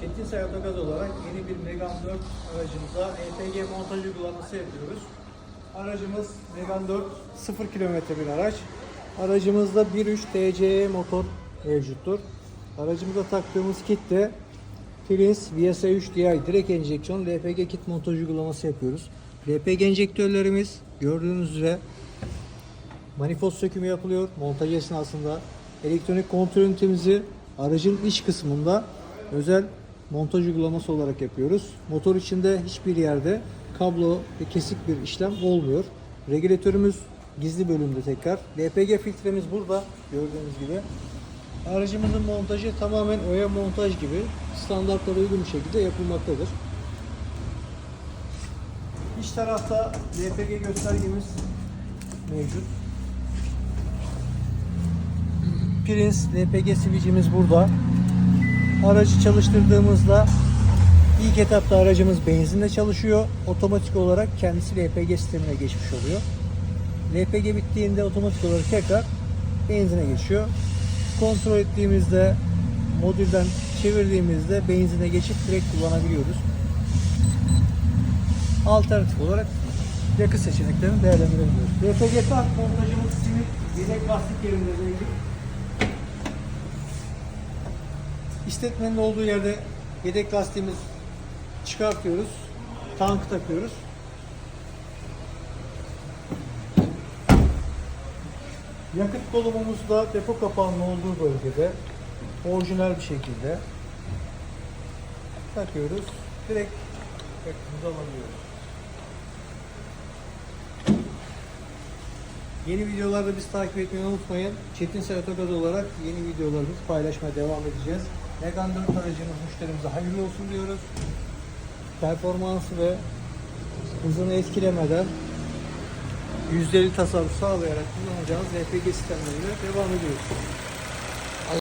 Çetin Say Otogaz olarak yeni bir Megane 4 aracımıza ETG montaj uygulaması yapıyoruz. Aracımız Megane 4 0 kilometre bir araç. Aracımızda 1.3 TCE motor mevcuttur. Aracımıza taktığımız kit de Prince VSA3 DI direkt enjeksiyon LPG kit montaj uygulaması yapıyoruz. LPG enjektörlerimiz gördüğünüz üzere manifold sökümü yapılıyor. Montaj esnasında elektronik kontrol ünitemizi aracın iç kısmında özel montaj uygulaması olarak yapıyoruz. Motor içinde hiçbir yerde kablo ve kesik bir işlem olmuyor. Regülatörümüz gizli bölümde tekrar. LPG filtremiz burada gördüğünüz gibi. Aracımızın montajı tamamen OEM montaj gibi standartlara uygun bir şekilde yapılmaktadır. İç tarafta LPG göstergemiz mevcut. Prince LPG switch'imiz burada. Aracı çalıştırdığımızda ilk etapta aracımız benzinle çalışıyor. Otomatik olarak kendisi LPG sistemine geçmiş oluyor. LPG bittiğinde otomatik olarak tekrar benzine geçiyor. Kontrol ettiğimizde modülden çevirdiğimizde benzine geçip direkt kullanabiliyoruz. Alternatif olarak yakıt seçeneklerini değerlendirebiliyoruz. LPG tank montajımız simit yedek lastik yerinde İstetmenin olduğu yerde yedek lastiğimiz çıkartıyoruz. Tankı takıyoruz. Yakıt dolumumuzda depo kapağının olduğu bölgede orijinal bir şekilde takıyoruz. Direkt yakıtımızı alabiliyoruz. Yeni videolarda biz takip etmeyi unutmayın. Çetin Otogaz olarak yeni videolarımızı paylaşmaya devam edeceğiz. Megane 4 aracımız müşterimize hayırlı olsun diyoruz. Performansı ve hızını etkilemeden %50 tasarruf sağlayarak kullanacağınız LPG sistemleriyle devam ediyoruz.